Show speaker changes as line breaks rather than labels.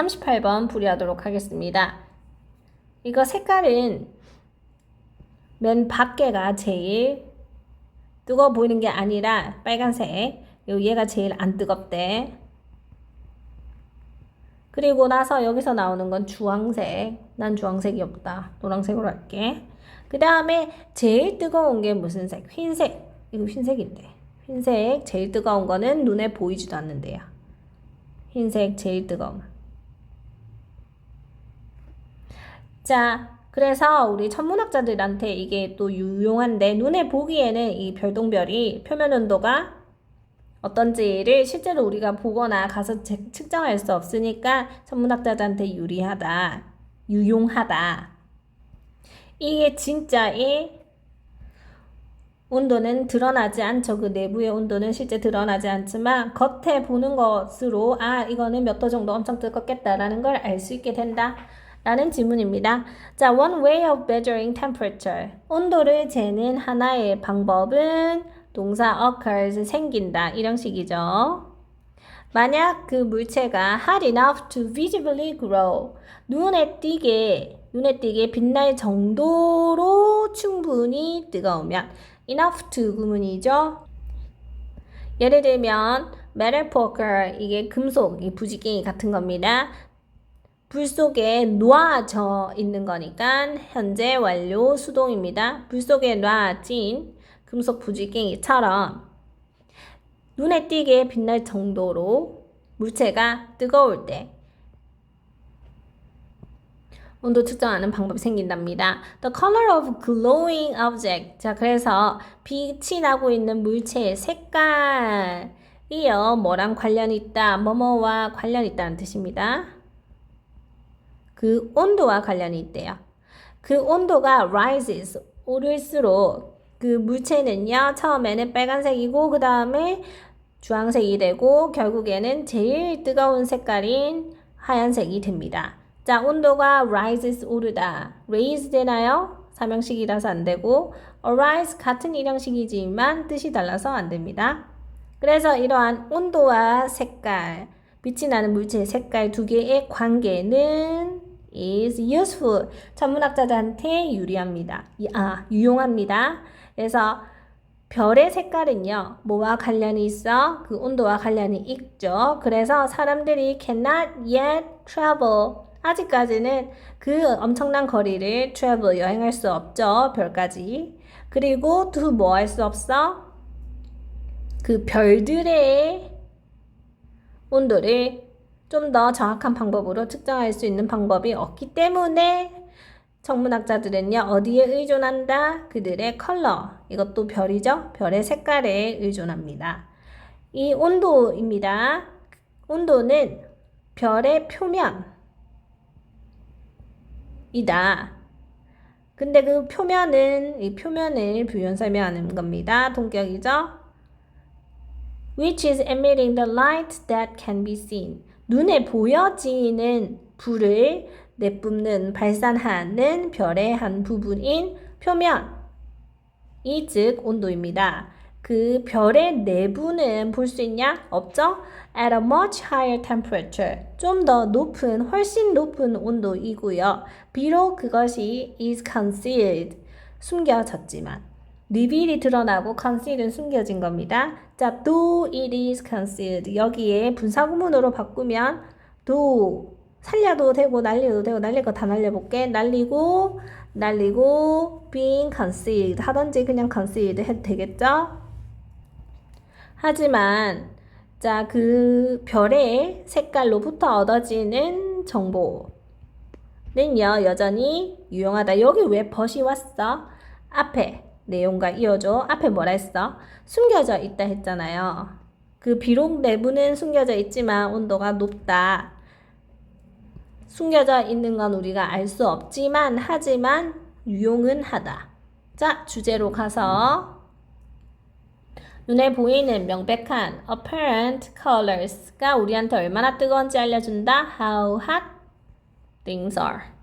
38번 풀이하도록 하겠습니다. 이거 색깔은 맨 밖에가 제일 뜨거워 보이는 게 아니라 빨간색. 요 얘가 제일 안 뜨겁대. 그리고 나서 여기서 나오는 건 주황색. 난 주황색이 없다. 노란색으로 할게. 그 다음에 제일 뜨거운 게 무슨 색? 흰색. 이거 흰색인데. 흰색 제일 뜨거운 거는 눈에 보이지도 않는데요. 흰색 제일 뜨거운. 자, 그래서 우리 천문학자들한테 이게 또 유용한데 눈에 보기에는 이 별똥별이 표면 온도가 어떤지를 실제로 우리가 보거나 가서 제- 측정할 수 없으니까 천문학자들한테 유리하다, 유용하다. 이게 진짜의 온도는 드러나지 않죠. 그 내부의 온도는 실제 드러나지 않지만 겉에 보는 것으로 아 이거는 몇 도 정도 엄청 뜨겁겠다라는 걸 알 수 있게 된다. 라는 질문입니다. 자, one way of measuring temperature. 온도를 재는 하나의 방법은 동사 occurs 생긴다. 이런 식이죠. 만약 그 물체가 hot enough to visibly grow. 눈에 띄게, 눈에 띄게 빛날 정도로 충분히 뜨거우면 enough to 구문이죠. 예를 들면 metal poker 이게 금속, 이 부지깽이 같은 겁니다. 불 속에 놓아져 있는 거니까 현재 완료 수동입니다. 불 속에 놔진 금속 부지깽이처럼 눈에 띄게 빛날 정도로 물체가 뜨거울 때 온도 측정하는 방법이 생긴답니다. The color of glowing object. 자, 그래서 빛이 나고 있는 물체의 색깔이요. 뭐랑 관련이 있다. 뭐뭐와 관련이 있다는 뜻입니다. 그 온도와 관련이 있대요. 그 온도가 rises 오를수록 그 물체는요 처음에는 빨간색이고 그 다음에 주황색이 되고 결국에는 제일 뜨거운 색깔인 하얀색이 됩니다. 자 온도가 rises 오르다 raise 되나요? 삼형식이라서 안 되고 arise 같은 일형식이지만 뜻이 달라서 안 됩니다. 그래서 이러한 온도와 색깔 빛이 나는 물체의 색깔 두 개의 관계는 is useful. 천문학자들한테 유리합니다. 이- 아, 유용합니다. 그래서 별의 색깔은요, 뭐와 관련이 있어? 그 온도와 관련이 있죠. 그래서 사람들이 cannot yet travel. 아직까지는 그 엄청난 거리를 travel, 여행할 수 없죠. 별까지. 그리고 to 뭐 할 수 없어? 그 별들의 온도를 좀 더 정확한 방법으로 측정할 수 있는 방법이 없기 때문에 천문학자들은요, 어디에 의존한다? 그들의 컬러. 이것도 별이죠? 별의 색깔에 의존합니다. 이 온도입니다. 온도는 별의 표면이다. 근데 그 표면은, 이 표면을 부연 설명하는 겁니다. 동격이죠? which is emitting the light that can be seen. 눈에 보여지는 불을 내뿜는 발산하는 별의 한 부분인 표면. 이 즉 온도입니다. 그 별의 내부는 볼 수 있냐? 없죠? At a much higher temperature. 좀 더 높은, 훨씬 높은 온도이고요. 비록 그것이 is concealed. 숨겨졌지만. 리빌이 드러나고 concealed은 숨겨진 겁니다. 자, though it is concealed. 여기에 분사구문으로 바꾸면 though 살려도 되고 날려도 되고 날릴 거 다 날려볼게. 날리고 날리고 being concealed 하던지 그냥 concealed 해도 되겠죠? 하지만 자, 그 별의 색깔로부터 얻어지는 정보는요, 여전히 유용하다. 여기 왜 벗이 왔어? 앞에 내용과 이어줘. 앞에 뭐라 했어? 숨겨져 있다 했잖아요. 그 비록 내부는 숨겨져 있지만 온도가 높다. 숨겨져 있는 건 우리가 알 수 없지만 하지만 유용은 하다. 자, 주제로 가서 눈에 보이는 명백한 apparent colors가 우리한테 얼마나 뜨거운지 알려준다. How hot things are.